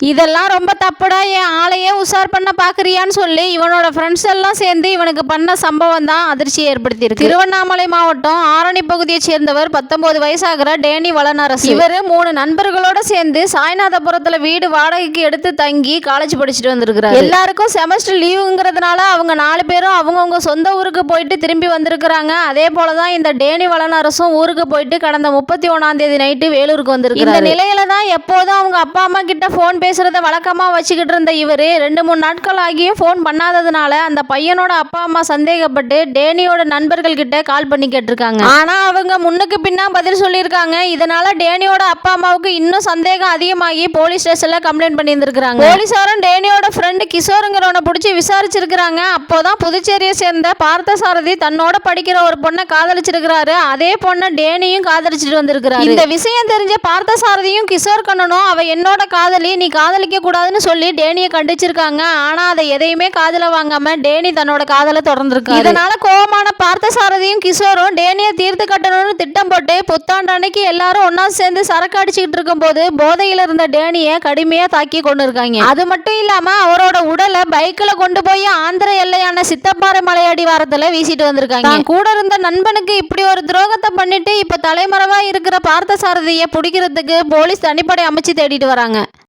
இதெல்லாம் ரொம்ப தப்புடா என் ஆளையே உஷார் பண்ண பார்க்குறியான்னு சொல்லி இவனோட ஃப்ரெண்ட்ஸ் எல்லாம் சேர்ந்து இவனுக்கு பண்ண சம்பவம் தான் அதிர்ச்சியை ஏற்படுத்தியிருக்கு. திருவண்ணாமலை மாவட்டம் ஆரணி பகுதியை சேர்ந்தவர் பத்தொன்பது வயசாகிற டேனி வளனரசு. இவர் மூணு நண்பர்களோட சேர்ந்து சாய்நாதபுரத்தில் வீடு வாடகைக்கு எடுத்து தங்கி காலேஜ் படிச்சுட்டு வந்திருக்கிறாரு. எல்லாருக்கும் செமஸ்டர் லீவுங்கிறதுனால அவங்க நாலு பேரும் அவங்கவுங்க சொந்த ஊருக்கு போயிட்டு திரும்பி வந்திருக்கிறாங்க. அதே போலதான் இந்த டேனி வளனரசும் ஊருக்கு போயிட்டு கடந்த முப்பத்தி ஒன்றாம் தேதி நைட்டு வேலூருக்கு வந்திருக்கு இந்த நிலையில தான் எப்போதும் அவங்க அப்பா அம்மா கிட்ட ஃபோன் பேசுறத வழக்கமா வச்சுக்கிட்டு இருந்த இவரு ரெண்டு மூணு நாட்கள் ஆகியும் ஃபோன் பண்ணாததுனால அந்த பையனோட அப்பா அம்மா சந்தேகப்பட்டு டேனியோட நண்பர்கள் கிட்ட கால் பண்ணி கேட்டிருக்காங்க. ஆனா அவங்க முன்னுக்கு பின்னா பதில் சொல்லியிருக்காங்க. இதனால டேனியோட அப்பா அம்மாவுக்கு இன்னும் சந்தேகம் அதிகமாகி போலீஸ் ஸ்டேஷன்ல கம்ப்ளைண்ட் பண்ணியிருந்திருக்காங்க போலீஸாரும் டேனியோட ஃப்ரெண்டு கிஷோருங்கிறவனை பிடிச்சி விசாரிச்சிருக்கிறாங்க. அப்போதான் புதுச்சேரியை சேர்ந்த பார்த்தசாரதி தன்னோட படிக்கிற ஒரு பொண்ணை காதலிச்சிருக்கிறாரு. அதே பொண்ணை டேனியும் காதலிச்சிட்டு வந்திருக்கிறாரு. இந்த விஷயம் தெரிஞ்ச பார்த்தசாரதியும் கிஷோர் கண்ணனும் அவ என்னோட காதலி நீ காதலிக்க கூடாதுன்னு சொல்லி டேனியை கண்டிச்சிருக்காங்க. ஆனா அதை எதையுமே காதுல வாங்காம டேனி தன்னோட காதலை தொடர்ந்துருக்காரு. இதனால கோவமான பார்த்தசாரதியும் கிஷோரும் டேனியை தீர்த்து கட்டணும்னு திட்டம் போட்டு புத்தாண்டு அன்னைக்கு எல்லாரும் ஒண்ணா சேர்ந்து சரக்கு அடிச்சுக்கிட்டு இருக்கும்போது போதையில இருந்த டேனியை கடுமையா தாக்கி கொண்டு இருக்காங்க அது மட்டும் இல்லாம அவரோட உடலை பைக்ல கொண்டு போய் ஆந்திர எல்லையான சித்தப்பாறை மலையடி வாரத்துல வீசிட்டு வந்திருக்காங்க. கூட இருந்த நண்பனுக்கு இப்படி ஒரு துரோகத்தை பண்ணிட்டு இப்ப தலைமறைவா இருக்கிற பார்த்தசாரதியை பிடிக்கிறதுக்கு போலீஸ் தனிப்படை அமைச்சு தேடிட்டு வராங்க.